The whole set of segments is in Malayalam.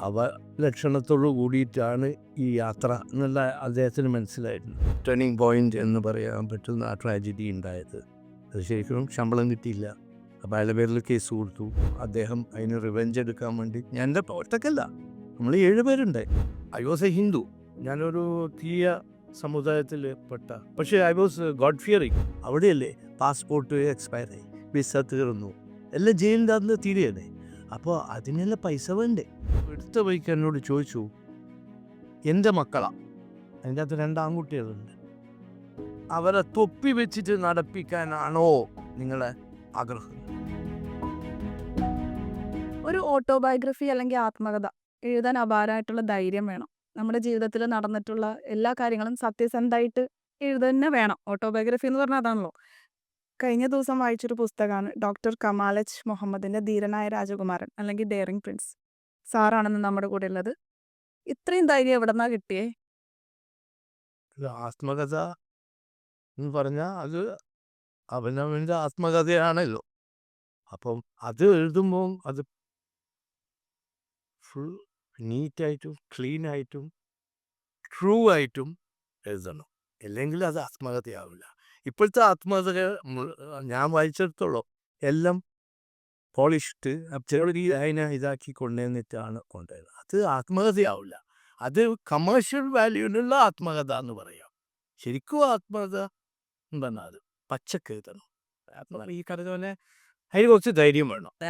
അവ ലക്ഷണത്തോടു കൂടിയിട്ടാണ് ഈ യാത്ര എന്നുള്ള അദ്ദേഹത്തിന് മനസ്സിലായിരുന്നു ടേണിംഗ് പോയിന്റ് എന്ന് പറയാൻ പറ്റുന്ന ആ ട്രാജഡി ഉണ്ടായത്. അത് ശരിക്കും ശമ്പളം കിട്ടിയില്ല. അപ്പോൾ അയാളുടെ പേരിൽ കേസ് കൊടുത്തു. അദ്ദേഹം അതിന് റിവെഞ്ച് എടുക്കാൻ വേണ്ടി ഞാൻ എന്റെ ഒറ്റക്കല്ല. നമ്മൾ ഏഴ് പേരുണ്ട് ഐ വാസ് എ ഹിന്ദു ഞാനൊരു തീയ സമുദായത്തിൽ പെട്ട. പക്ഷേ ഐ വാസ് ഗോഡ് ഫിയറിങ് അവിടെയല്ലേ? പാസ്പോർട്ട് എക്സ്പയർ ആയി. വിസ തീർന്നു. എല്ലാം ജയിലിന്റെ അന്ന് തീരുകയല്ലേ? അപ്പോൾ അതിനുള്ള പൈസ വേണ്ടേ? എടുത്ത ബൈക്ക് എന്നോട് ചോദിച്ചു എന്റെ മക്കളാ. അതിന്റെ അകത്ത് രണ്ട് ആൺകുട്ടികളുണ്ട്. അവരെ തൊപ്പി വെച്ചിട്ട് നടപ്പിക്കാനാണോ നിങ്ങളെ ആഗ്രഹം? ഒരു ഓട്ടോബയോഗ്രഫി അല്ലെങ്കിൽ ആത്മകഥ എഴുതാൻ അപാരമായിട്ടുള്ള ധൈര്യം വേണം. നമ്മുടെ ജീവിതത്തിൽ നടന്നിട്ടുള്ള എല്ലാ കാര്യങ്ങളും സത്യസന്ധമായിട്ട് എഴുതന്നെ വേണം. ഓട്ടോബയോഗ്രഫി എന്ന് പറഞ്ഞാൽ അതാണല്ലോ. കഴിഞ്ഞ ദിവസം വായിച്ചൊരു പുസ്തകമാണ് ഡോക്ടർ കമാലച്ച് മുഹമ്മദിന്റെ ധീരനായ രാജകുമാരൻ അല്ലെങ്കിൽ ഡെയറിങ് പ്രിൻസ്. സാറാണെന്ന് നമ്മുടെ കൂടെ ഉള്ളത് ഇത്രയും ധൈര്യം എവിടെന്നാ കിട്ടിയേ? ആത്മകഥ എന്ന് പറഞ്ഞാൽ അത് അവനവന്റെ ആത്മകഥയാണല്ലോ. അപ്പം അത് എഴുതുമ്പോൾ അത് ഫുൾ നീറ്റായിട്ടും ക്ലീൻ ആയിട്ടും ട്രൂ ആയിട്ടും എഴുതണം. അല്ലെങ്കിൽ അത് ആത്മകഥയാവില്ല. ഇപ്പോഴത്തെ ആത്മകഥ ഞാൻ വായിച്ചിടത്തോളം എല്ലാം പോളിഷ്ഡ് ചെറിയ അതിനെ ഇതാക്കി കൊണ്ടുവന്നിട്ടാണ് കൊണ്ടുവരുന്നത്. അത് ആത്മകഥയാവില്ല അത് കമേഴ്ഷ്യൽ വാല്യൂവിനുള്ള ആത്മകഥ എന്ന് പറയാം. ശരിക്കും ആത്മകഥ എന്താണ് അത് പച്ചക്ക് ആത്മകഥ ഈ കഥ പോലെ അതിന് കുറച്ച് ധൈര്യം വേണം.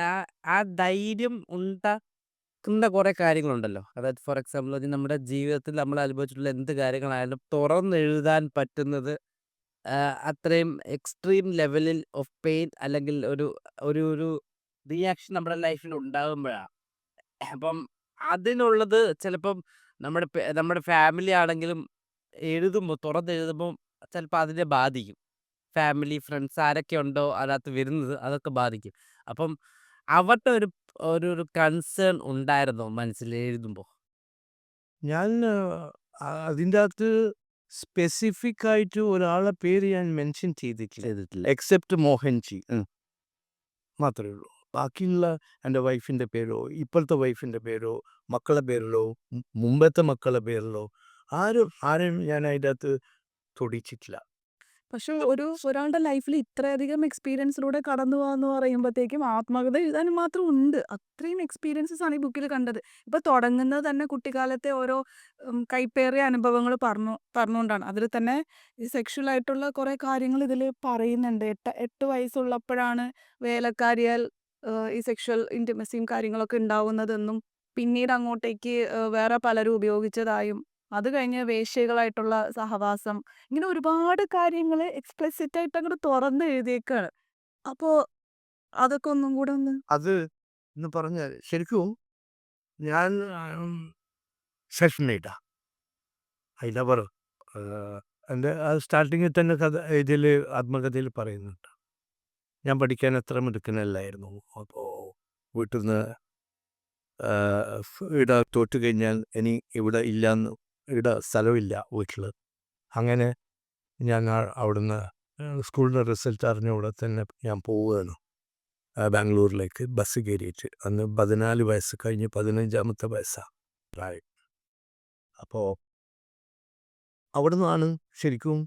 ആ- ധൈര്യം ഉണ്ടാക്കുന്ന കുറെ കാര്യങ്ങളുണ്ടല്ലോ. അതായത് ഫോർ എക്സാമ്പിൾ നമ്മുടെ ജീവിതത്തിൽ നമ്മൾ അനുഭവിച്ചിട്ടുള്ള എന്ത് കാര്യങ്ങളായാലും തുറന്നെഴുതാൻ പറ്റുന്നത് അത്രയും എക്സ്ട്രീം ലെവലിൽ ഓഫ് പെയിൻ അല്ലെങ്കിൽ ഒരു ഒരു ഒരു റിയാക്ഷൻ നമ്മുടെ ലൈഫിൽ ഉണ്ടാകുമ്പോഴാണ് അപ്പം അതിനുള്ളത് ചിലപ്പം നമ്മുടെ നമ്മുടെ ഫാമിലി ആണെങ്കിലും എഴുതുമ്പോൾ തുറന്നെഴുതുമ്പോൾ ചിലപ്പോൾ അതിനെ ബാധിക്കും. ഫാമിലി ഫ്രണ്ട്സ് ആരൊക്കെ ഉണ്ടോ അതിനകത്ത് വരുന്നത് അതൊക്കെ ബാധിക്കും. അപ്പം അവരുടെ ഒരു ഒരു ഒരു കൺസേൺ ഉണ്ടായിരുന്നോ മനസ്സിൽ എഴുതുമ്പോൾ ഞാൻ അതിന്റെ അകത്ത് സ്പെസിഫിക് ആയിട്ട് ഒരാളെ പേര് ഞാൻ മെൻഷൻ ചെയ്തിട്ടില്ല. എക്സെപ്റ്റ് മോഹൻജി. മാത്രമേ ഉള്ളൂ. ബാക്കിയുള്ള എന്റെ വൈഫിന്റെ പേരോ ഇപ്പോഴത്തെ വൈഫിന്റെ പേരോ മക്കളുടെ പേരിലോ മുമ്പത്തെ മക്കളുടെ പേരിലോ ആരും ആരും ഞാൻ അതിന്റെ അകത്ത് തൊടിച്ചിട്ടില്ല. പക്ഷെ ഒരു ഒരാളുടെ ലൈഫിൽ ഇത്രയധികം എക്സ്പീരിയൻസിലൂടെ കടന്നു പോകാന്ന് പറയുമ്പോഴത്തേക്കും ആത്മകഥ എഴുതാനും മാത്രം ഉണ്ട്. അത്രയും എക്സ്പീരിയൻസസ് ആണ് ഈ ബുക്കിൽ കണ്ടത്. ഇപ്പൊ തുടങ്ങുന്നത് തന്നെ കുട്ടിക്കാലത്തെ ഓരോ കൈപ്പേറിയ അനുഭവങ്ങൾ പറഞ്ഞു പറഞ്ഞുകൊണ്ടാണ്. അതിൽ തന്നെ ഈ സെക്ഷൽ ആയിട്ടുള്ള കുറെ കാര്യങ്ങൾ ഇതിൽ പറയുന്നുണ്ട്. എട്ട് എട്ട് വയസ്സുള്ളപ്പോഴാണ് വേലക്കാരിയാൽ ഈ സെക്ഷൽ ഇന്റിമസിയും കാര്യങ്ങളൊക്കെ ഉണ്ടാവുന്നതെന്നും പിന്നീട് അങ്ങോട്ടേക്ക് വേറെ പലരും ഉപയോഗിച്ചതായും അത് കഴിഞ്ഞ് വേശ്യകളായിട്ടുള്ള സഹവാസം ഇങ്ങനെ ഒരുപാട് കാര്യങ്ങൾ എക്സ്പ്ലസിറ്റ് ആയിട്ട് അങ്ങോട്ട് തുറന്ന് എഴുതിയേക്കാണ്. അപ്പോ അതൊക്കെ ഒന്നും കൂടെ ഒന്ന് അത് എന്ന് പറഞ്ഞാൽ ശരിക്കും ഞാൻ മെയ്ഡാ ഐ ലവർ എന്റെ സ്റ്റാർട്ടിങ്ങിൽ തന്നെ കഥ ഇതിൽ ആത്മകഥയിൽ പറയുന്നുണ്ട്. ഞാൻ പഠിക്കാൻ അത്ര മിടുക്കനല്ലായിരുന്നു. അപ്പോൾ വീട്ടിൽ നിന്ന് ഇവിടെ തോറ്റു കഴിഞ്ഞാൽ ഇനി ഇവിടെ ഇല്ലയെന്ന് ഇവിടെ സ്ഥലമില്ല വീട്ടിൽ അങ്ങനെ ആ- അവിടുന്ന് സ്കൂളിന്റെ റിസൾട്ട് അറിഞ്ഞ ഉടനെ തന്നെ ഞാൻ പോവുകയാണ്. ബാംഗ്ലൂരിലേക്ക് ബസ് കയറിയിട്ട്. അന്ന് പതിനാല് വയസ്സ് കഴിഞ്ഞ് പതിനഞ്ചാമത്തെ വയസ്സാണ് പ്രായം. അപ്പോൾ അവിടെ നിന്നാണ് ശരിക്കും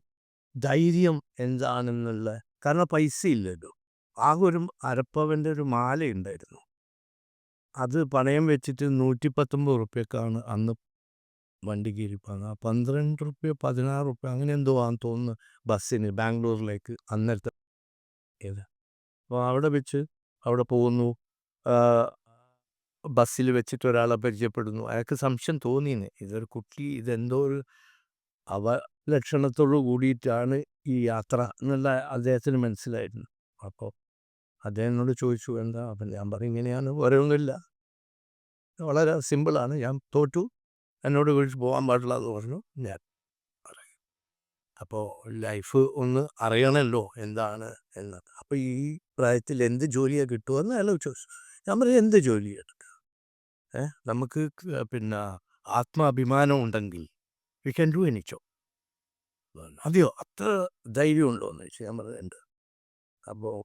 ധൈര്യം എന്താണെന്നുള്ള കാരണം പൈസ ഇല്ലല്ലോ ആകെ ഒരു അരപ്പവന്റെ ഒരു മാല ഉണ്ടായിരുന്നു അത് പണയം വെച്ചിട്ട് നൂറ്റി പത്തൊമ്പത് റുപ്യക്കാണ് അന്ന് വണ്ടി ആ പന്ത്രണ്ട് റുപ്യ പതിനാറ് റുപ്യ അങ്ങനെ എന്തോ ആണെന്ന് തോന്നുന്നു ബസ്സിന് ബാംഗ്ലൂരിലേക്ക് അന്നേരത്തെ ഏത്? അപ്പോൾ അവിടെ വെച്ച് അവിടെ പോകുന്നു. ബസ്സിൽ വെച്ചിട്ട് ഒരാളെ പരിചയപ്പെടുന്നു. അയാൾക്ക് സംശയം തോന്നിയെന്ന്. ഇതൊരു കുട്ടി ഇതെന്തോ ഒരു അവ ലക്ഷണത്തോടു കൂടിയിട്ടാണ് ഈ യാത്ര എന്നുള്ള അദ്ദേഹത്തിന് മനസ്സിലായിരുന്നു. അപ്പോൾ അദ്ദേഹം എന്നോട് ചോദിച്ചു എന്താ? അപ്പം ഞാൻ പറഞ്ഞു ഇങ്ങനെയാണ് ഓരോന്നുമില്ല. വളരെ സിമ്പിളാണ്. ഞാൻ തോറ്റു. എന്നോട് വിളിച്ച് പോകാൻ പാടില്ല എന്ന് പറഞ്ഞു. ഞാൻ അപ്പോൾ ലൈഫ് ഒന്ന് അറിയണമല്ലോ എന്താണ് എന്ന് അപ്പോൾ ഈ പ്രായത്തിൽ എന്ത് ജോലിയാണ് കിട്ടുമെന്ന് അയാൾ ചോദിച്ചു. ഞാൻ പറയും എന്ത് ജോലി എടുക്കുക ഏ നമുക്ക് പിന്നെ ആത്മാഭിമാനം ഉണ്ടെങ്കിൽ വി ക്യാൻ ഡു എനിച്ചോ അതെയോ? അത്ര ധൈര്യം ഉണ്ടോ എന്ന് ചോദിച്ചു. ഞാൻ പറഞ്ഞുണ്ട് അപ്പോൾ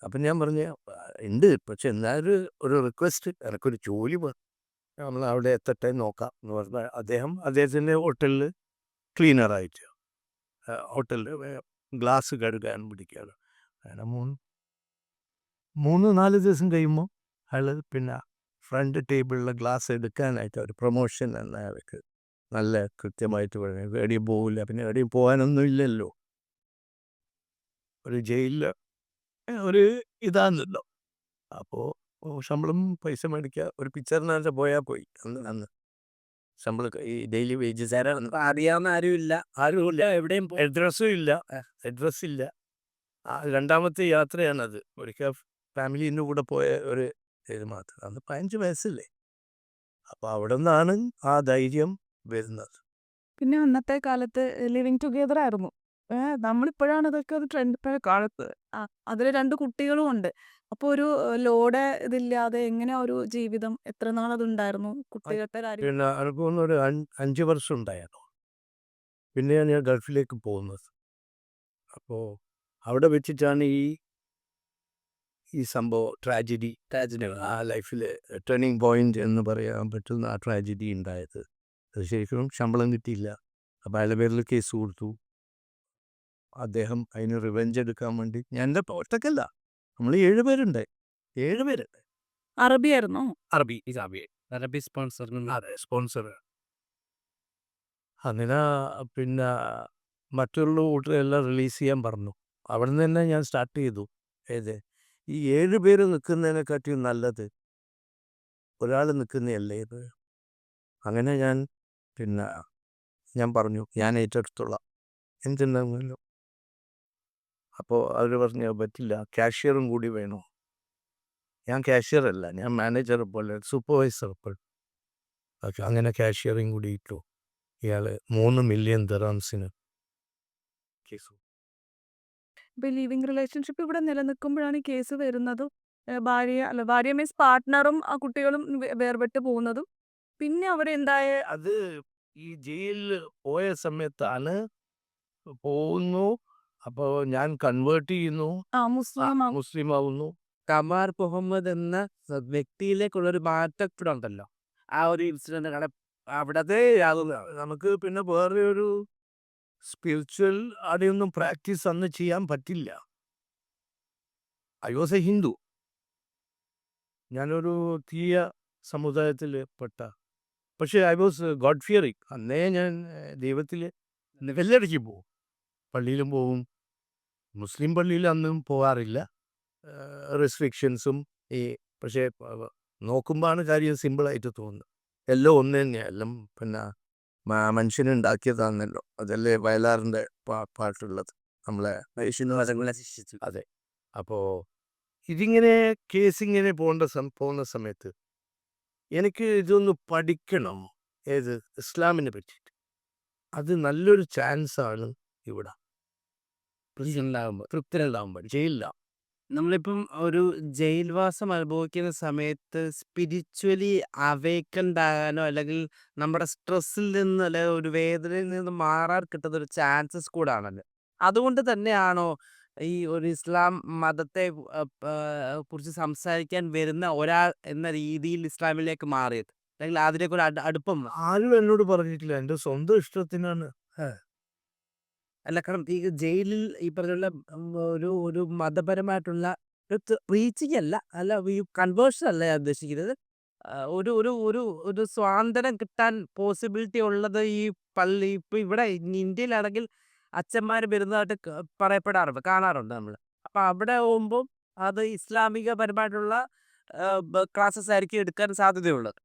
അപ്പം ഞാൻ പറഞ്ഞു "ആ, ഉണ്ട്. പക്ഷെ എന്നാലും ഒരു റിക്വസ്റ്റ് എനിക്കൊരു ജോലി നമ്മൾ അവിടെ എത്തട്ടെ നോക്കാം എന്ന് പറഞ്ഞാൽ അദ്ദേഹം അദ്ദേഹത്തിന്റെ ഹോട്ടലിൽ ക്ലീനറായിട്ട് ഹോട്ടലിൽ ഗ്ലാസ് കഴുകാൻ പിടിക്കുകയാണ്. അങ്ങനെ മൂന്ന് മൂന്ന് നാല് ദിവസം കഴിയുമ്പോൾ അയാൾ പിന്നെ ഫ്രണ്ട് ടേബിളിലെ ഗ്ലാസ് എടുക്കാനായിട്ട് ഒരു പ്രൊമോഷൻ എന്ന അയാൾക്ക് നല്ല കൃത്യമായിട്ട് പറഞ്ഞു. എവിടെയും പോകില്ല പിന്നെ എവിടെയും പോകാനൊന്നും ഇല്ലല്ലോ. ഒരു ജയിലിൽ ഒരു ഇതാണല്ലോ. അപ്പോൾ ശമ്പളം പൈസ മേടിക്കുക ഒരു പിക്ചറിനകത്ത് പോയാൽ പോയി അന്ന് അന്ന്. ശമ്പളം ഈ ഡെയിലി വേജസ് ആരാണ് അറിയാവുന്ന ആരും ഇല്ല. ആരും ഇല്ല എവിടെയും അഡ്രസ്സും ഇല്ല. അഡ്രസ് ഇല്ല. ആ രണ്ടാമത്തെ യാത്രയാണത്. ഒരിക്കൽ ഫാമിലിന്റെ കൂടെ പോയ ഒരു ഇത് മാത്രം. അന്ന് പതിനഞ്ച് വയസ്സല്ലേ? അപ്പോൾ അവിടെ നിന്നാണ് ആ ധൈര്യം വരുന്നത്. പിന്നെ അന്നത്തെ കാലത്ത് ലിവിങ് ടുഗെദർ ആയിരുന്നു. നമ്മളിപ്പോഴാണ് ഇതൊക്കെ ഒരു ട്രെൻഡ് കാലത്ത്. അതിൽ രണ്ട് കുട്ടികളും ഉണ്ട്. അപ്പോൾ ഒരു ലോഡ് ഇതില്ലാതെ എങ്ങനെ ഒരു ജീവിതം? എത്ര നാൾ അതുണ്ടായിരുന്നു? കുട്ടികളുടെ കാര്യം പിന്നെ എനിക്ക് തോന്നുന്നു ഒരു അഞ്ച് അഞ്ച് വർഷം ഉണ്ടായിരുന്നു. പിന്നെയാണ് ഞാൻ ഗൾഫിലേക്ക് പോകുന്നത്. അപ്പോൾ അവിടെ വെച്ചിട്ടാണ് ഈ ഈ സംഭവം ട്രാജഡി ട്രാജഡി ആ ലൈഫിൽ ടേണിംഗ് പോയിന്റ് എന്ന് പറയാൻ പറ്റുന്ന ആ ട്രാജഡി ഉണ്ടായത്. അത് ശരിക്കും ശമ്പളം കിട്ടിയില്ല. അപ്പോൾ അയാളുടെ പേരിൽ കേസ് കൊടുത്തു. അദ്ദേഹം അതിന് റിവെഞ്ച് എടുക്കാൻ വേണ്ടി ഞാൻ എന്റെ ഒറ്റക്കല്ല. നമ്മൾ ഏഴ് പേരുണ്ട്. ഏഴ് പേരുണ്ട്. അറബിയായിരുന്നോ? അറബി ഇസാബി അറബി. സ്പോൺസർ അതെ സ്പോൺസർ അങ്ങനെ പിന്നെ മറ്റുള്ള കൂട്ടരെല്ലാം റിലീസ് ചെയ്യാൻ പറഞ്ഞു. അവിടെ നിന്ന് തന്നെ ഞാൻ സ്റ്റാർട്ട് ചെയ്തു. ഏത്? ഈ ഏഴ് പേര് നിൽക്കുന്നതിനെക്കാട്ടിയും നല്ലത്. ഒരാൾ നിൽക്കുന്നതല്ലേ ഇത്? അങ്ങനെ ഞാൻ പിന്നെ ഞാൻ പറഞ്ഞു ഞാൻ ഏറ്റെടുത്തോളാം. എന്തുണ്ടെങ്കിലും അപ്പോൾ അവർ പറഞ്ഞു പറ്റില്ല കാഷ്യറും കൂടി വേണോ? ഞാൻ കാഷ്യർ അല്ല ഞാൻ മാനേജർ പോലെ സൂപ്പർവൈസർ പോലെ. അങ്ങനെ കാഷ്യറും കൂടി ഇട്ടു. ഇയാൾ മൂന്ന് മില്യൺ ദറാംസിന്. കേസ്. ഇപ്പൊ റിലേഷൻഷിപ്പ് ഇവിടെ നിലനിൽക്കുമ്പോഴാണ് ഈ കേസ് വരുന്നതും ഭാര്യ അല്ല ഭാര്യ മീൻസ് പാർട്ട്ണറും ആ കുട്ടികളും വേർപെട്ട് പോകുന്നതും. പിന്നെ അവരെന്തായ അത് ഈ ജയിലിൽ പോയ സമയത്താണ് പോകുന്നു. അപ്പോൾ ഞാൻ കൺവേർട്ട് ചെയ്യുന്നു. ആ മുസ്ലിം ആ- മുസ്ലിം ആവുന്നു കമാർ മുഹമ്മദ് എന്ന സ- വ്യക്തിയിലേക്കുള്ള ഒരു മാറ്റം ഇവിടെ ഉണ്ടല്ലോ ആ ഒരു ഇൻസിഡന്റ് കട അവിടെ അതെ അത് നമുക്ക് പിന്നെ വേറെ ഒരു സ്പിരിച്വൽ അവിടെയൊന്നും പ്രാക്ടീസ് അന്ന് ചെയ്യാൻ പറ്റില്ല. ഐ വാസ് എ ഹിന്ദു ഞാനൊരു തീയ സമുദായത്തിൽ പെട്ട. പക്ഷേ ഐ വാസ് ഗോഡ് ഫിയറിങ് അന്നേ ഞാൻ ദൈവത്തിൽ വെല്ലടിക്ക് പോകും പള്ളിയിലും പോവും. മുസ്ലിം പള്ളിയിൽ അന്നും പോകാറില്ല. റെസ്ട്രിക്ഷൻസും ഈ പക്ഷേ നോക്കുമ്പോഴാണ് കാര്യം സിമ്പിളായിട്ട് തോന്നുന്നത്. എല്ലാം ഒന്ന് തന്നെയാണ് എല്ലാം പിന്നെ മനുഷ്യനുണ്ടാക്കിയതാണല്ലോ അതല്ലേ വയലാറിന്റെ പാ പാട്ടുള്ളത്. നമ്മളെ അതെ. അപ്പോൾ ഇതിങ്ങനെ കേസ് ഇങ്ങനെ പോകേണ്ട സം പോകുന്ന സമയത്ത് എനിക്ക് ഇതൊന്ന് പഠിക്കണം. ഏത്? ഇസ്ലാമിനെ പറ്റിയിട്ട്. അത് നല്ലൊരു ചാൻസാണ് ഇവിടെ. ഉണ്ടാകുമ്പോൾ തൃപ്തരല്ലാകുമ്പോൾ ജയിലില്ല നമ്മളിപ്പം ഒരു ജയിൽവാസം അനുഭവിക്കുന്ന സമയത്ത് സ്പിരിച്വലി അവേക്കൻഡ് ആകാനോ അല്ലെങ്കിൽ നമ്മുടെ സ്ട്രെസ്സിൽ നിന്ന് അല്ലെങ്കിൽ ഒരു വേദനയിൽ നിന്ന് മാറാൻ കിട്ടുന്ന ഒരു ചാൻസസ് കൂടാണല്ലോ അതുകൊണ്ട് തന്നെയാണോ ഈ ഒരു ഇസ്ലാം മതത്തെ കുറിച്ച് സംസാരിക്കാൻ വരുന്ന ഒരാൾ എന്ന രീതിയിൽ ഇസ്ലാമിലേക്ക് മാറിയത്? അല്ലെങ്കിൽ അതിലേക്ക് ഒരു അടുപ്പം ആരും എന്നോട് പറഞ്ഞിട്ടില്ല. എന്റെ സ്വന്തം ഇഷ്ടത്തിനാണ്. അല്ല കാരണം ഈ ജയിലിൽ ഈ പറഞ്ഞുള്ള ഒരു ഒരു മതപരമായിട്ടുള്ള റീച്ചിങ് അല്ല അല്ല ഈ കൺവേർഷൻ അല്ല ഞാൻ ഉദ്ദേശിക്കുന്നത്. ഒരു ഒരു ഒരു ഒരു സ്വാതന്ത്ര്യം കിട്ടാൻ പോസിബിലിറ്റി ഉള്ളത് ഈ പള്ളി ഇപ്പൊ ഇവിടെ ഇന്ത്യയിലാണെങ്കിൽ അച്ഛന്മാർ വരുന്നതായിട്ട് പറയപ്പെടാറുണ്ട് കാണാറുണ്ട് നമ്മൾ അപ്പൊ അവിടെ പോകുമ്പോൾ അത് ഇസ്ലാമിക പരമായിട്ടുള്ള ക്ലാസ്സസ് ആയിരിക്കും എടുക്കാൻ സാധ്യതയുള്ളത്.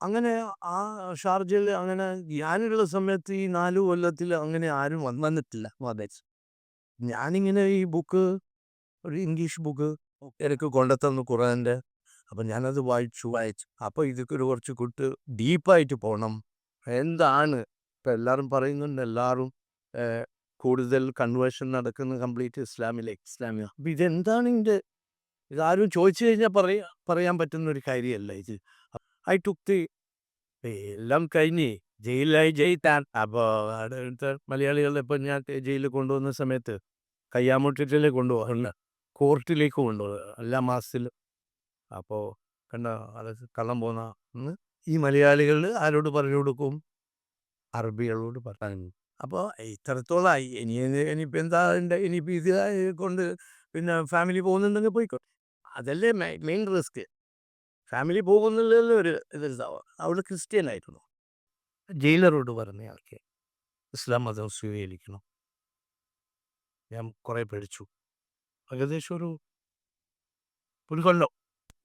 അങ്ങനെ ആ ഷാർജയിൽ അങ്ങനെ ഞാനുള്ള സമയത്ത് ഈ നാല് കൊല്ലത്തിൽ അങ്ങനെ ആരും വന്ന് വന്നിട്ടില്ല മോദേശ് ഞാനിങ്ങനെ ഈ ബുക്ക് ഒരു ഇംഗ്ലീഷ് ബുക്ക് എനിക്ക് കൊണ്ടുത്തന്നു ഖുറാന്റെ അപ്പം ഞാനത് വായിച്ചു വായിച്ചു. അപ്പോൾ ഇതൊക്കെ ഒരു കുറച്ച് കുട്ട് ഡീപ്പായിട്ട് പോകണം എന്താണ്? ഇപ്പം എല്ലാവരും പറയുന്നുണ്ട് എല്ലാവരും കൂടുതൽ കൺവേർഷൻ നടക്കുന്ന കംപ്ലീറ്റ് ഇസ്ലാമിലേക്ക് ഇസ്ലാമിക. അപ്പം ഇതെന്താണ് ഇതിന്റെ ഇതാരും ചോദിച്ചു കഴിഞ്ഞാൽ പറയാ പറയാൻ പറ്റുന്ന ഒരു കാര്യമല്ല ഇത്. ഐ ടുക്ക് ദി എല്ലാം കഴിഞ്ഞ് ജയിലിലായി ജയിത്താൻ അപ്പോൾ അടുത്ത മലയാളികളെ ഇപ്പം ഞാൻ ജയിലിൽ കൊണ്ടുവന്ന സമയത്ത് കയ്യാമുട്ടിട്ടിലേക്ക് കൊണ്ടുപോകുന്ന കോർട്ടിലേക്ക് കൊണ്ടുപോകുക എല്ലാ മാസത്തിലും. അപ്പോൾ കണ്ട അത് കള്ളം പോന്ന. ഈ മലയാളികൾ ആരോട് പറഞ്ഞു കൊടുക്കും? അറബികളോട് പറഞ്ഞു അപ്പോൾ ഇത്രത്തോളമായി ഇനി ഇനിയിപ്പോൾ എന്താ ഉണ്ട് ഇനിയിപ്പോൾ ഇത് കൊണ്ട് പിന്നെ ഫാമിലി പോകുന്നുണ്ടെങ്കിൽ പോയിക്കോ. അതല്ലേ മെയിൻ റിസ്ക്. ഫാമിലി പോകുന്നുള്ളതിൽ ഒരു ഇതുണ്ടാവുക അവൾ ക്രിസ്ത്യൻ ആയിരുന്നു. ജയിലറോട് പറഞ്ഞ ആൾക്ക് ഇസ്ലാം മതം സ്വീകരിക്കണം. ഞാൻ കുറെ പഠിച്ചു. ഏകദേശം ഒരു ഒരു കൊല്ലം.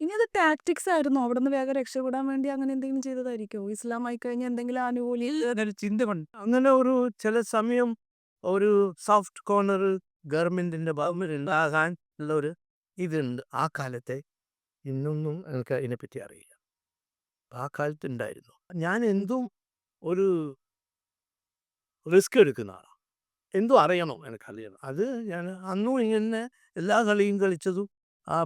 ഇനി അത് ടാക്ടിക്സ് ആയിരുന്നു? അവിടെ നിന്ന് വേഗം രക്ഷപ്പെടാൻ വേണ്ടി അങ്ങനെ എന്തെങ്കിലും ചെയ്തതായിരിക്കും ഇസ്ലാം ആയി കഴിഞ്ഞാൽ എന്തെങ്കിലും ആനുകൂല്യം ഒരു ചിന്ത കൊണ്ട് അങ്ങനെ ഒരു ചില സമയം ഒരു സോഫ്റ്റ് കോർണർ ഗവൺമെന്റിന്റെ ഭാഗം ഉണ്ടാകാൻ ഉള്ള ഒരു ഇതുണ്ട്. ആ കാലത്തെ ഇന്നൊന്നും എനിക്ക് അതിനെപ്പറ്റി അറിയില്ല. ആ കാലത്ത് ഉണ്ടായിരുന്നു ഞാൻ എന്തും ഒരു റിസ്ക് എടുക്കുന്ന ആളാണ് എന്തും അറിയണം എനിക്ക് അറിയണം അത് ഞാൻ അന്നും ഇങ്ങനെ എല്ലാ കളിയും കളിച്ചതും ആ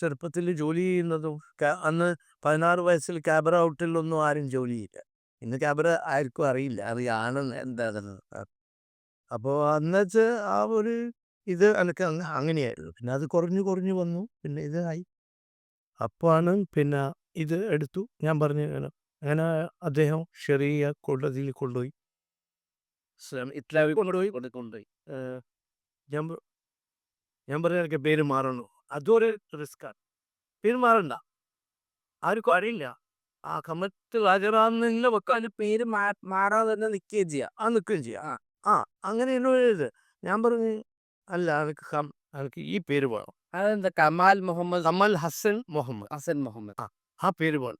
ചെറുപ്പത്തിൽ ജോലി ചെയ്യുന്നതും അന്ന് പതിനാറ് വയസ്സിൽ ക്യാബറ ഔട്ടിലൊന്നും ആരും ജോലിയില്ല ചെയ്യില്ല. ഇന്ന് ക്യാബറ ആർക്കും അറിയില്ല. അറിയാണെന്ന് എന്താണെന്ന്. അപ്പോൾ അന്നത്തെ ആ ഒരു ഇത് എനിക്ക് അങ്ങ് അങ്ങനെയായിരുന്നു. പിന്നെ അത് കുറഞ്ഞു കുറഞ്ഞു വന്നു. പിന്നെ ഇതായി. അപ്പോഴാണ് പിന്നെ ഇത് എടുത്തു. ഞാൻ പറഞ്ഞു അങ്ങനെ അങ്ങനെ അദ്ദേഹം ചെറിയ കോടതിയിൽ കൊണ്ടുപോയി. ഇസ്ലാം ഇസ്ലാമിൽ കൊണ്ടുപോയി. കൊണ്ട് കൊണ്ടുപോയി. ഏഹ് ഞാൻ പ- ഞാൻ പറഞ്ഞ എനിക്ക് പേര് മാറണു? അതൊരു റിസ്ക്കാണ് പേര് മാറണ്ട. ആർക്കും അറിയില്ല ആ കമ്മത്ത് ഹാജരാകുന്നില്ല വെക്കാൻ അതിന്റെ പേര് മാ- മാറാതെ തന്നെ നിൽക്കുകയും ചെയ്യാം. ആ നിൽക്കുകയും ചെയ്യാം. ആ. ആ അങ്ങനെ എന്നോട് ഇത്. ഞാൻ പറഞ്ഞു അല്ല എനിക്ക് കം- എനിക്ക് ഈ പേര് വേണം. അതെന്താ കമാൽ മുഹമ്മദ് കമൽ ഹസൻ മുഹമ്മദ് ഹസൻ മുഹമ്മദ് ആ ആ പേര് പോലെ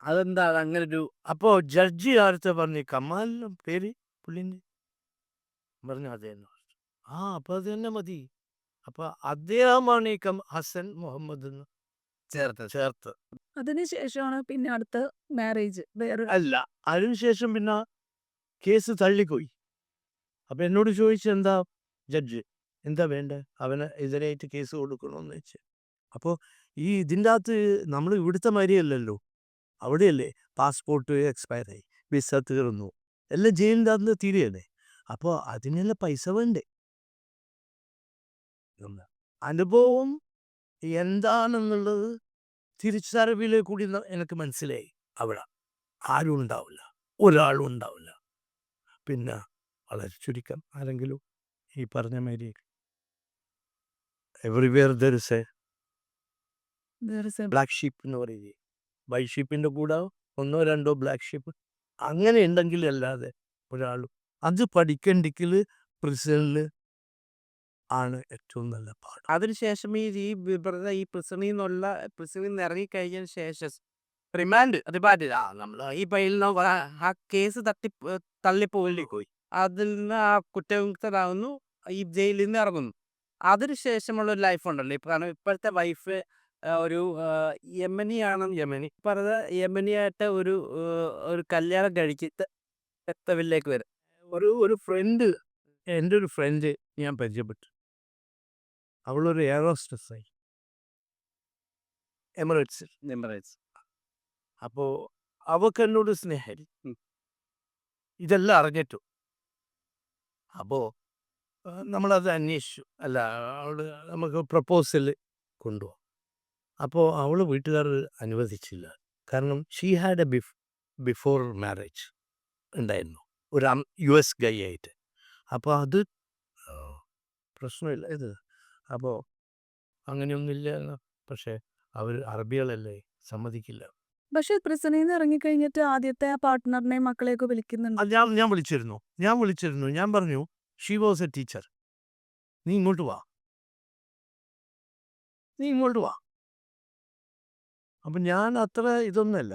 അതെന്താ അങ്ങനെ ഒരു അപ്പോ ജഡ്ജി ആരത്തെ പറഞ്ഞു കമാൽ പേര് പുള്ളിന്റെ പറഞ്ഞു അതെ എന്ന് പറഞ്ഞു. ആ അപ്പൊ അത് തന്നെ മതി അപ്പൊ അദ്ദേഹമാണ് ഈ കം ഹസൻ മുഹമ്മദ് എന്ന് ചേർത്തത് ചേർത്ത് അതിനുശേഷമാണ് പിന്നെ അടുത്ത മാരേജ് വേറെ അല്ല അതിനുശേഷം പിന്നെ കേസ് തള്ളിപ്പോയി. അപ്പൊ എന്നോട് ചോദിച്ചെന്താ ജഡ്ജ്? എന്താ വേണ്ടത് അവന് എതിരായിട്ട് കേസ് കൊടുക്കണമെന്ന് വെച്ച്. അപ്പോൾ ഈ ഇതിന്റെ അകത്ത് നമ്മൾ ഇവിടുത്തെ മാതിരിയല്ലല്ലോ അവിടെയല്ലേ പാസ്പോർട്ട് എക്സ്പയർ ആയി വിസ തീർന്നു എല്ലാം ജയിലിന്റെ അകത്ത് തീരുകയല്ലേ അപ്പോൾ അതിനെല്ലാം പൈസ വേണ്ടേ? അനുഭവം എന്താണെന്നുള്ളത് തിരിച്ചറിവിലെ കൂടി എനിക്ക് മനസ്സിലായി അവിടെ ആരും ഉണ്ടാവില്ല ഒരാളും ഉണ്ടാവില്ല. പിന്നെ വളരെ ചുരുക്കം ആരെങ്കിലും ഈ പറഞ്ഞ മാതിരി everywhere there is a black sheep എന്ന് പറയുന്നത്. വൈറ്റ് ഷീപ്പിന്റെ കൂടെ ഒന്നോ രണ്ടോ ബ്ലാക്ക് ഷീപ്പ് അങ്ങനെ ഉണ്ടെങ്കിൽ അല്ലാതെ ഒരാളും. അത് പഠിക്കണ്ടെങ്കിൽ പ്രിസണിൽ ആണ് ഏറ്റവും നല്ല പാഠം. അതിനുശേഷം ഈ ഈ പറഞ്ഞ ഈ പ്രിസണിൽ നിന്നുള്ള പ്രിസണിൽ നിന്ന് ഇറങ്ങി കഴിഞ്ഞതിന് ശേഷം റിമാൻഡ് റിമാൻഡ് ആ നമ്മൾ ഈ പയ്യിൽ ആ കേസ് തട്ടി തള്ളിപ്പോയി പോയി. അതിൽ നിന്ന് ആ കുറ്റവിമുക്തരാകുന്നു ഈ ജയിലിൽ നിന്ന് ഇറങ്ങുന്നു. അതിനുശേഷമുള്ള ഒരു ലൈഫ് ഉണ്ടല്ലോ. ഇപ്പൊ കാരണം ഇപ്പോഴത്തെ വൈഫ് ഒരു യമനിയാണ് യമനി പറഞ്ഞ യമനിയായിട്ട് ഒരു ഒരു കല്യാണം കഴിച്ചിട്ട് എത്തവില്ലേക്ക് വരും. ഒരു ഒരു ഫ്രണ്ട് എന്റെ ഒരു ഫ്രണ്ട് ഞാൻ പരിചയപ്പെട്ടു. അവളൊരു എയറോസ്റ്റസ് ആയി. എമിറേറ്റ്സിൽ എമിറേറ്റ്സ് അപ്പോ അവൾക്ക് എന്നോട് സ്നേഹം. ഇതെല്ലാം അറിഞ്ഞിട്ടു. അപ്പോൾ നമ്മളത് അന്വേഷിച്ചു. അല്ല അവൾ നമുക്ക് പ്രപ്പോസൽ കൊണ്ടുപോകാം അപ്പോൾ അവൾ വീട്ടുകാർ അനുവദിച്ചില്ല. കാരണം she had a bef before marriage ഉണ്ടായിരുന്നു. ഒരു യു എസ് ഗൈ ആയിട്ട്. അപ്പോൾ അത് പ്രശ്നമില്ല. ഇത് അപ്പോൾ അങ്ങനെയൊന്നുമില്ല. പക്ഷേ അവർ അറബികളല്ലേ സമ്മതിക്കില്ല. പക്ഷേ പ്രിസണിൽ നിന്ന് ഇറങ്ങിക്കഴിഞ്ഞിട്ട് ആദ്യത്തെ ആ പാർട്ട്ണറിനെയും മക്കളെയൊക്കെ വിളിക്കുന്നുണ്ട്? ഞാൻ ഞാൻ വിളിച്ചിരുന്നു. ഞാൻ വിളിച്ചിരുന്നു. ഞാൻ പറഞ്ഞു ഷീ വാസ് എ ടീച്ചർ നീ ഇങ്ങോട്ട് വാ. നീ ഇങ്ങോട്ട് വാ. അപ്പം ഞാൻ അത്ര ഇതൊന്നല്ല.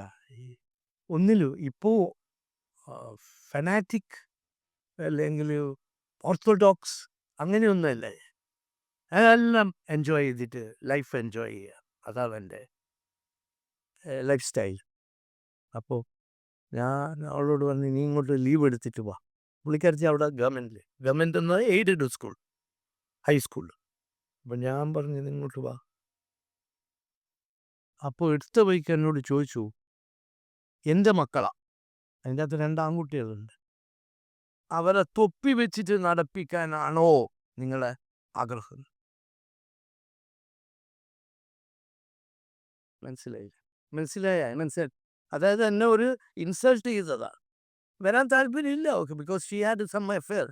ഒന്നിലും ഇപ്പോൾ ഫെനാറ്റിക് അല്ലെങ്കിൽ ഓർത്തഡോക്സ് അങ്ങനെയൊന്നുമല്ല. അതെല്ലാം എൻജോയ് ചെയ്തിട്ട് ലൈഫ് എൻജോയ് ചെയ്യുക. അതാണ് എന്റെ ലൈഫ് സ്റ്റൈൽ അപ്പോൾ ഞാൻ അവളോട് പറഞ്ഞു നീ ഇങ്ങോട്ട് ലീവ് എടുത്തിട്ട് വാ. പുള്ളിക്കാരത്തി അവിടെ ഗവൺമെന്റിൽ ഗവൺമെന്റ് എന്ന എയ്ഡഡ് സ്കൂൾ. ഹൈസ്കൂൾ അപ്പം ഞാൻ പറഞ്ഞു "നീ ഇങ്ങോട്ട് വാ. അപ്പോൾ എടുത്ത വഴിക്ക് എന്നോട് ചോദിച്ചു എന്റെ മക്കളാ? അതിന്റെ അകത്ത് രണ്ട് ആൺകുട്ടികളുണ്ട്. അവരെ തൊപ്പി വെച്ചിട്ട് നടപ്പിക്കാനാണോ നിങ്ങളെ ആഗ്രഹം? മനസ്സിലായില്ല? മനസ്സിലായ മനസ്സിലായി. അതായത് എന്നെ ഒരു ഇൻസൾട്ട് ചെയ്തതാണ് വരാൻ താല്പര്യമില്ല okay because she had some affair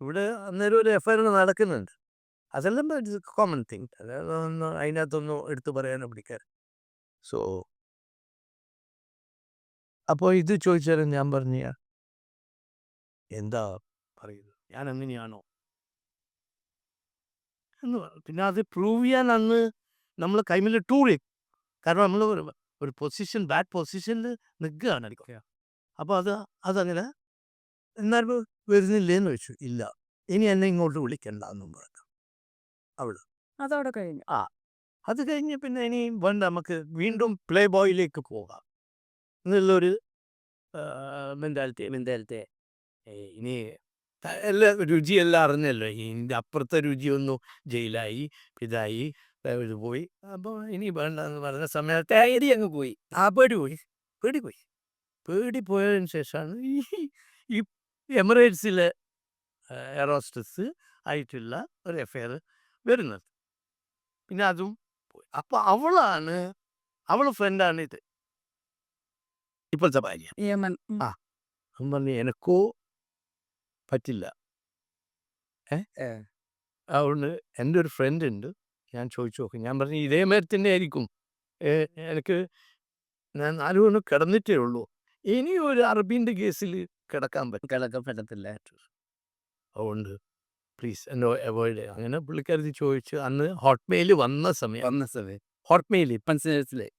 ഇവിടെ അന്നേരം ഒരു എഫ്ഐആർ നടക്കുന്നുണ്ട്. അതെല്ലാം കോമൺ തിങ് അതൊന്നും അതിനകത്തൊന്നും എടുത്തു പറയാനോ പിടിക്കാറ് സോ അപ്പോൾ ഇത് ചോദിച്ചാലും ഞാൻ പറഞ്ഞ എന്താ പറയുന്നത്? ഞാൻ അങ്ങനെയാണോ എന്ന്. പിന്നെ അത് പ്രൂവ് ചെയ്യാൻ അന്ന് നമ്മൾ കൈമിൽ ടൂർ കാരണം നമ്മൾ ഒരു പൊസിഷൻ ബാഡ് പൊസിഷനിൽ നിൽക്കുകയാണ്. അപ്പോൾ അത് അതങ്ങനെ എന്നാലും വരുന്നില്ലേന്ന് വെച്ചു. ഇല്ല. ഇനി എന്നെ ഇങ്ങോട്ട് വിളിക്കണ്ട എന്നും പറഞ്ഞു. അവൾ. അതവിടെ കഴിഞ്ഞു. ആ. അത് കഴിഞ്ഞ് പിന്നെ ഇനി വേണ്ട നമുക്ക് വീണ്ടും പ്ലേ ബോയിലേക്ക് പോകാം. എന്നുള്ളൊരു മെന്റാലിറ്റി മെന്റാലിറ്റി ഇനി എല്ലാ രുചിയെല്ലാം അറിഞ്ഞല്ലോ. ഇതിന്റെ അപ്പുറത്തെ രുചിയൊന്നും ജയിലായി ഇതായി ഇത് പോയി. അപ്പോൾ ഇനി വേണ്ട എന്ന് പറഞ്ഞ സമയത്ത് ഏരി അങ്ങ് പോയി. ആ പേടി പോയി. പേടി പോയി. പേടി പോയതിന് ശേഷമാണ് ഈ ഈ എമിറേറ്റ്സിലെ എറോസ്റ്റസ് ആയിട്ടുള്ള ഒരു എഫയർ വരുന്നത്. പിന്നെ അതും അപ്പൊ അവളാണ് അവൾ ഫ്രണ്ടാണ് ഇത്. ഇപ്പോഴത്തെ ഭാര്യ. ആ. അവൻ പറഞ്ഞു എനക്കോ പറ്റില്ല. ഏ? ഏ. അതുകൊണ്ട് എന്റെ ഒരു ഫ്രണ്ട് ഉണ്ട്. ഞാൻ ചോദിച്ചു നോക്കും ഞാൻ പറഞ്ഞു ഇതേ മരത്തിന്റെ ആയിരിക്കും. എനിക്ക് ഞാൻ നാല് മണി കിടന്നിട്ടേ ഉള്ളൂ. ഇനി ഒരു അറബിന്റെ കേസിൽ കിടക്കാൻ പറ്റും. കിടക്കാൻ പറ്റത്തില്ല. അതുകൊണ്ട് പ്ലീസ് എന്നോ അവോയ്ഡ് അങ്ങനെ പുള്ളിക്കാരത്തി ചോദിച്ചു അന്ന് ഹോട്ട്മെയിൽ വന്ന സമയം. വന്ന സമയം. ഹോട്ട്മെയിൽ മനസ്സിലായി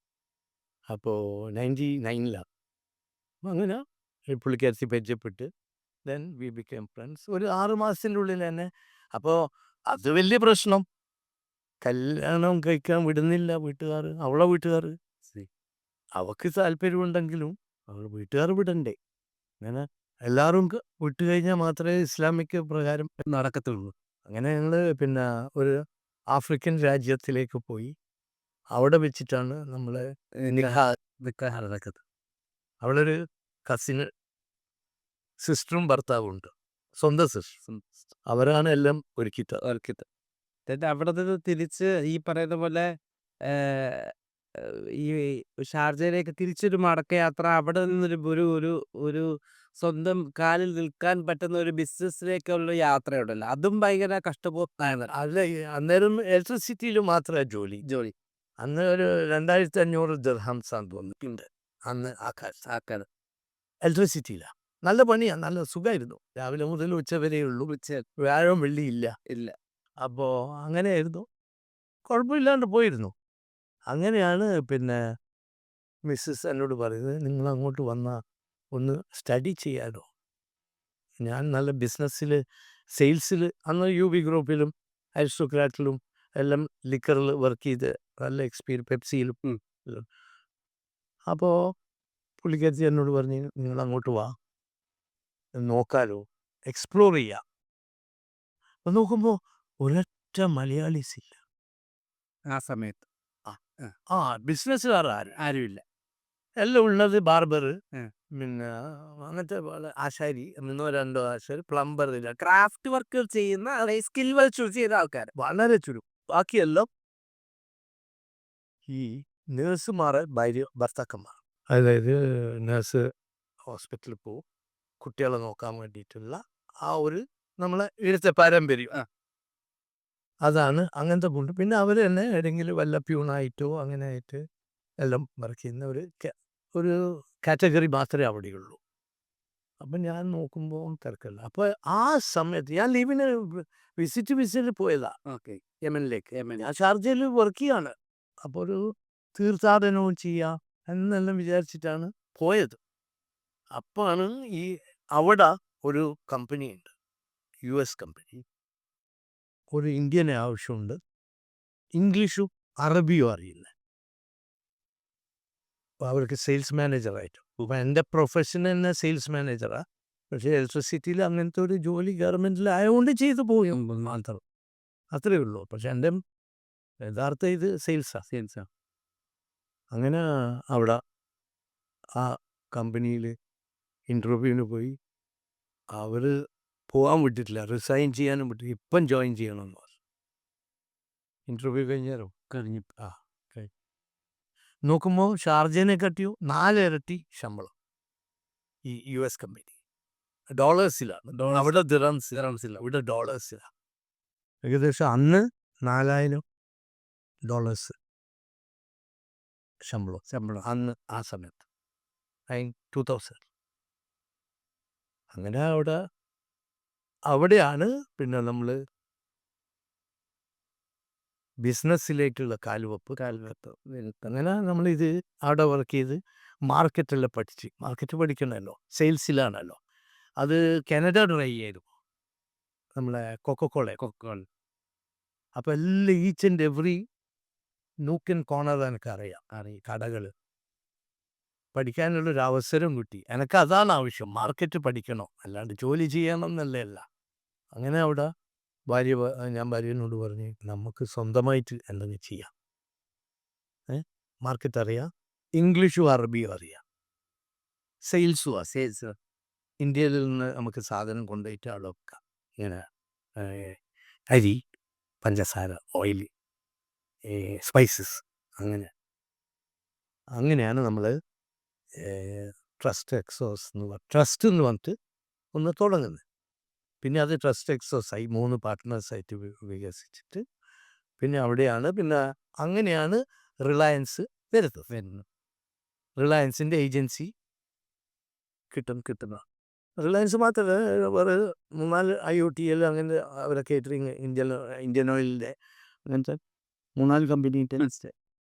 അപ്പോൾ നയന്റി നയനിലാണ് അങ്ങനെ പുള്ളിക്കാരത്തി പരിചയപ്പെട്ട് ദെൻ വി ബിക്കം ഫ്രണ്ട്സ് ഒരു ആറ് മാസത്തിന്റെ ഉള്ളിൽ തന്നെ. അപ്പോൾ അത് വലിയ പ്രശ്നം. കല്യാണം കഴിക്കാൻ വിടുന്നില്ല വീട്ടുകാർ അവളെ വീട്ടുകാർ അവക്ക് താല്പര്യമുണ്ടെങ്കിലും അവൾ വീട്ടുകാർ വിടണ്ടേ. അങ്ങനെ എല്ലാവരും വിട്ടു കഴിഞ്ഞാൽ മാത്രമേ ഇസ്ലാമിക് പ്രകാരം നടക്കത്തുള്ളൂ. അങ്ങനെ ഞങ്ങൾ പിന്നെ ഒരു ആഫ്രിക്കൻ രാജ്യത്തിലേക്ക് പോയി. അവിടെ വെച്ചിട്ടാണ് നമ്മൾ നടക്കുന്നത് നടക്കുന്നത് ഒരു കസിന് സിസ്റ്ററും ഭർത്താവും ഉണ്ട് സ്വന്തം സിസ്റ്റർ അവരാണ് എല്ലാം ഒരുക്കിത്ത ഒരുക്കിത്ത എന്നിട്ട് അവിടെ നിന്ന് തിരിച്ച് ഈ പറയുന്ന പോലെ ഈ ഷാർജയിലേക്ക് തിരിച്ചൊരു മടക്കയാത്ര അവിടെ നിന്നൊരു ഒരു ഒരു ഒരു സ്വന്തം കാലിൽ നിൽക്കാൻ പറ്റുന്ന ഒരു ബിസിനസ്സിലേക്കുള്ള യാത്രയുണ്ടല്ലോ. അതും ഭയങ്കര കഷ്ടബോധമാണ് അല്ല ഈ അന്നേരം ഇലക്ട്രിസിറ്റിയിൽ മാത്രമേ ജോലി ജോലി. അന്ന് ഒരു രണ്ടായിരത്തി അഞ്ഞൂറ് ദിർഹംസ് തോന്നിട്ടുണ്ട് തോന്നുന്നുണ്ട് അന്ന് ആ കാലത്ത് ആക്കാൻ ഇലക്ട്രിസിറ്റിയിലാണ് നല്ല പണിയാണ് നല്ല സുഖമായിരുന്നു രാവിലെ മുതൽ ഉച്ച വരെ ഉള്ളൂ. ഉച്ച വ്യാഴം വെള്ളി ഇല്ല. ഇല്ല അപ്പോൾ അങ്ങനെയായിരുന്നു. കുഴപ്പമില്ലാണ്ട് പോയിരുന്നു. അങ്ങനെയാണ് പിന്നെ മിസ്സസ് എന്നോട് പറയുന്നത് നിങ്ങൾ അങ്ങോട്ട് വന്നാൽ ഒന്ന് സ്റ്റഡി ചെയ്യാലോ. ഞാൻ നല്ല ബിസിനസ്സിൽ സെയിൽസിൽ അന്ന് യു ബി ഗ്രൂപ്പിലും അരിസ്റ്റോക്രാറ്റിലും എല്ലാം ലിക്കറിൽ വർക്ക് ചെയ്ത് നല്ല എക്സ്പീരിയൻ പെപ്സിയിലും. അപ്പോൾ പുള്ളിക്കാരത്തി എന്നോട് പറഞ്ഞ് നിങ്ങൾ അങ്ങോട്ട് വാ. നോക്കാലോ. എക്സ്പ്ലോർ ചെയ്യാം. അപ്പം നോക്കുമ്പോൾ ഒരൊറ്റ മലയാളീസ് ഇല്ല. ആ സമയത്ത്. ആ. ബിസിനസ്സുകാർ ആരും ആരുമില്ല. എല്ലാം ഉള്ളത് ബാർബർ പിന്നെ അങ്ങനത്തെ പോലെ ആശാരി ഒന്നോ രണ്ടോ ആശാരി പ്ലംബർ ഇല്ല ക്രാഫ്റ്റ് വർക്ക് ചെയ്യുന്ന സ്കിൽ വർക്ക് ചെയ്യുന്ന ആൾക്കാർ വളരെ ചുരുക്കം. ബാക്കിയെല്ലാം ഈ നേഴ്സുമാരെ ഭാര്യ ഭർത്താക്കന്മാർ. അതായത് നേഴ്സ് ഹോസ്പിറ്റലിൽ പോവും. കുട്ടികളെ നോക്കാൻ വേണ്ടിയിട്ടുള്ള ആ ഒരു നമ്മളെ ഇവിടുത്തെ പാരമ്പര്യം. അതാണ് അങ്ങനത്തെ കൊണ്ട് പിന്നെ അവർ തന്നെ ഏതെങ്കിലും വല്ല പ്യൂണായിട്ടോ അങ്ങനെ ആയിട്ട് എല്ലാം വർക്ക് ചെയ്യുന്ന ഒരു ഒരു കാറ്റഗറി മാത്രമേ അവിടെയുള്ളൂ. അപ്പം ഞാൻ നോക്കുമ്പോൾ തിരക്കല്ല. അപ്പോൾ ആ സമയത്ത് ഞാൻ ലീവിന് വിസിറ്റ് വിസിറ്റ് പോയതാ. ഓക്കെ. യമനിലേക്ക് ഞാൻ ഷാർജയിൽ വർക്ക് ചെയ്യാണ്. അപ്പോൾ ഒരു തീർത്ഥാടനവും ചെയ്യാം എന്നെല്ലാം വിചാരിച്ചിട്ടാണ് പോയത്. അപ്പാണ് ഈ അവിടെ ഒരു കമ്പനി ഉണ്ട് യു എസ് കമ്പനി. ഒരു ഇന്ത്യനെ ആവശ്യമുണ്ട്. ഇംഗ്ലീഷും അറബിയും അറിയില്ല അപ്പോൾ അവർക്ക് സെയിൽസ് മാനേജറായിട്ട് അപ്പോൾ എന്റെ പ്രൊഫഷൻ തന്നെ സെയിൽസ് മാനേജറാണ് പക്ഷേ ഇലക്ട്രിസിറ്റിയിൽ അങ്ങനത്തെ ഒരു ജോലി ഗവൺമെന്റിൽ ആയതുകൊണ്ട് ചെയ്തു പോയി. മാത്രം. അത്രയേ ഉള്ളൂ. പക്ഷെ എന്റെ യഥാർത്ഥ ഇത് സെയിൽസാണ് സെയിൽസാണ് അങ്ങനെ അവിടെ ആ കമ്പനിയിൽ ഇന്റർവ്യൂവിന് പോയി. അവർ പോകാൻ വിട്ടിട്ടില്ല. റിസൈൻ ചെയ്യാനും വിട്ടില്ല ഇപ്പം ജോയിൻ ചെയ്യണമെന്ന് പറഞ്ഞു. ഇന്റർവ്യൂ കഴിഞ്ഞാലോ? കഴിഞ്ഞു ആ കഴിഞ്ഞു. നോക്കുമ്പോൾ ഷാർജനെ കട്ടിയോ? നാലിരട്ടി ശമ്പളം. ഈ യു എസ് കമ്പനി ഡോളേഴ്സിലാണ്. അവിടെ ദിറംസ് ദിറംസില്ല ഇവിടെ ഡോളേഴ്സിലാണ് ഏകദേശം അന്ന് നാലായിരം ഡോളേഴ്സ് ശമ്പളം. ശമ്പളം. അന്ന് ആ സമയത്ത്. Two thousand. അങ്ങനെ അവിടെ അവിടെയാണ് പിന്നെ നമ്മൾ ബിസിനസ്സിലേക്കുള്ള കാൽവെപ്പ്. കാൽവെപ്പ് അങ്ങനെ അങ്ങനെ നമ്മളിത് അവിടെ വർക്ക് ചെയ്ത് മാർക്കറ്റെല്ലാം പഠിച്ച്. മാർക്കറ്റ് പഠിക്കണമല്ലോ. സെയിൽസിലാണല്ലോ. അത് കാനഡ ഡ്രൈ ആയിരുന്നു. നമ്മളെ കൊക്കക്കോള. കൊക്കോൾ അപ്പോൾ എല്ലാം each and every nook and corner എനിക്ക് അറിയാം. അറിയാം കടകൾ പഠിക്കാനുള്ളൊരു അവസരം കിട്ടി. എനിക്ക് അതാണ് ആവശ്യം. മാർക്കറ്റ് പഠിക്കണം. അല്ലാണ്ട് ജോലി ചെയ്യണം എന്നല്ല അങ്ങനെ അവിടെ ഭാര്യ ഞാൻ ഭാര്യനോട് പറഞ്ഞു നമുക്ക് സ്വന്തമായിട്ട് എന്തെങ്കിലും ചെയ്യാം. മാർക്കറ്റ് അറിയാം ഇംഗ്ലീഷും അറബിയും അറിയാം. സെയിൽസും ആ സെയിൽസ് ഇന്ത്യയിൽ നിന്ന് നമുക്ക് സാധനം കൊണ്ടുപോയിട്ട് അവിടെ വെക്കാം ഇങ്ങനെ അരി പഞ്ചസാര ഓയിൽ സ്പൈസസ് അങ്ങനെ. അങ്ങനെയാണ് നമ്മൾ ട്രസ്റ്റ് എക്സോസ് എന്ന് ട്രസ്റ്റ് എന്ന് പറഞ്ഞിട്ട് ഒന്ന് തുടങ്ങുന്നത്. പിന്നെ അത് ട്രസ്റ്റ് എക്സോസ് ആയി മൂന്ന് പാർട്ട്നേഴ്സായിട്ട് വികസിച്ചിട്ട് പിന്നെ അവിടെയാണ് പിന്നെ അങ്ങനെയാണ് റിലയൻസ് വരുന്നത്. വരുന്നത്. റിലയൻസിന്റെ ഏജൻസി കിട്ടും കിട്ടുന്ന. റിലയൻസ് മാത്രമല്ല വേറെ മൂന്നാൽ ഐ ഒ ടി എൽ അങ്ങനെ അവരെ കേറ്ററിങ് ഇന്ത്യൻ ഇന്ത്യൻ ഓയിലിന്റെ അങ്ങനത്തെ മൂന്നാൽ കമ്പനി